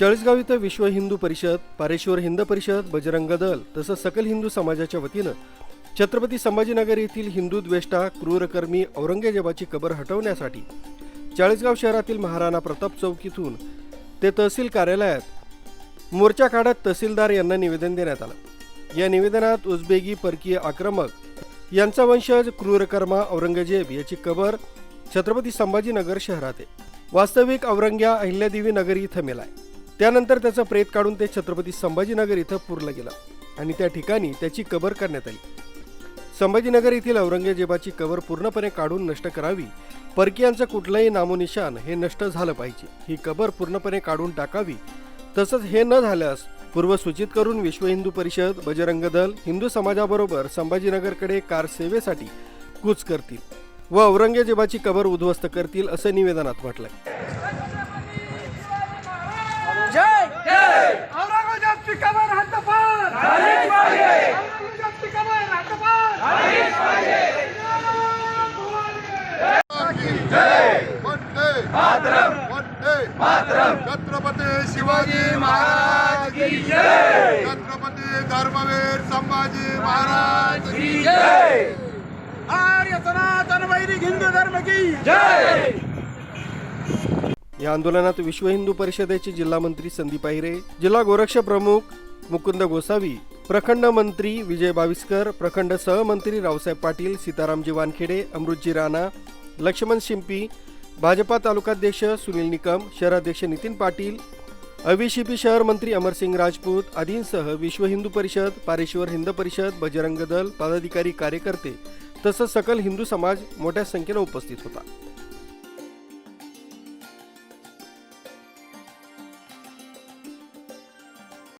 चाळीसगाव इथं विश्व हिंदू परिषद पारेश्वर हिंद परिषद बजरंग दल तसंच सकल हिंदू समाजाच्या वतीनं छत्रपती संभाजीनगर येथील हिंदू द्वेष्टा क्रूरकर्मी औरंगजेबाची कबर हटवण्यासाठी चाळीसगाव शहरातील महाराणा प्रताप चौकीतून ते तहसील कार्यालयात मोर्चा काढत तहसीलदार यांना निवेदन देण्यात आलं. या निवेदनात उझबेगी परकीय आक्रमक यांचा वंशज क्रूरकर्मा औरंगजेब याची कबर छत्रपती संभाजीनगर शहरात आहे. वास्तविक औरंग्या अहिल्यादेवी नगर इथं मेलाय. त्यानंतर त्याचं प्रेत काढून ते छत्रपती संभाजीनगर इथं पुरलं गेलं आणि त्या ठिकाणी त्याची कबर करण्यात आली. संभाजीनगर येथील औरंगजेबाची कबर पूर्णपणे काढून नष्ट करावी परकीयांचं कुठलंही नामोनिशान हे नष्ट झालं पाहिजे. ही कबर पूर्णपणे काढून टाकावी तसंच हे न झाल्यास पूर्वसूचित करून विश्व हिंदू परिषद बजरंग दल हिंदू समाजाबरोबर संभाजीनगरकडे कार सेवेसाठी कूच करतील व औरंगजेबाची कबर उद्ध्वस्त करतील असं निवेदनात म्हटलंय जय जय औरंगजेबची कबर हद्दपार झालीच पाहिजे औरंगजेबची कबर हद्दपार वंदे मातरम वंदे मातरम छत्रपती शिवाजी महाराज की जय. छत्रपती धर्मवीर संभाजी महाराज की आर्य सनातन वैदिक हिंदू धर्म की जय. या आंदोलनात विश्व हिंदू परिषदेचे जिल्हा मंत्री संदीप आहिरे जिल्हा गोरक्ष प्रमुख मुकुंद गोसावी प्रखंड मंत्री विजय बाविस्कर प्रखंड सहमंत्री रावसाहेब पाटील सीतारामजी वानखेडे अमृतजी राणा लक्ष्मण शिंपी भाजपा तालुकाध्यक्ष सुनील निकम शहराध्यक्ष नितीन पाटील अविशिपी शहर मंत्री अमरसिंग राजपूत आदींसह विश्व हिंदू परिषद पारेश्वर हिंद परिषद बजरंग दल पदाधिकारी कार्यकर्ते तसंच सकल हिंदू समाज मोठ्या संख्येनं उपस्थित होता.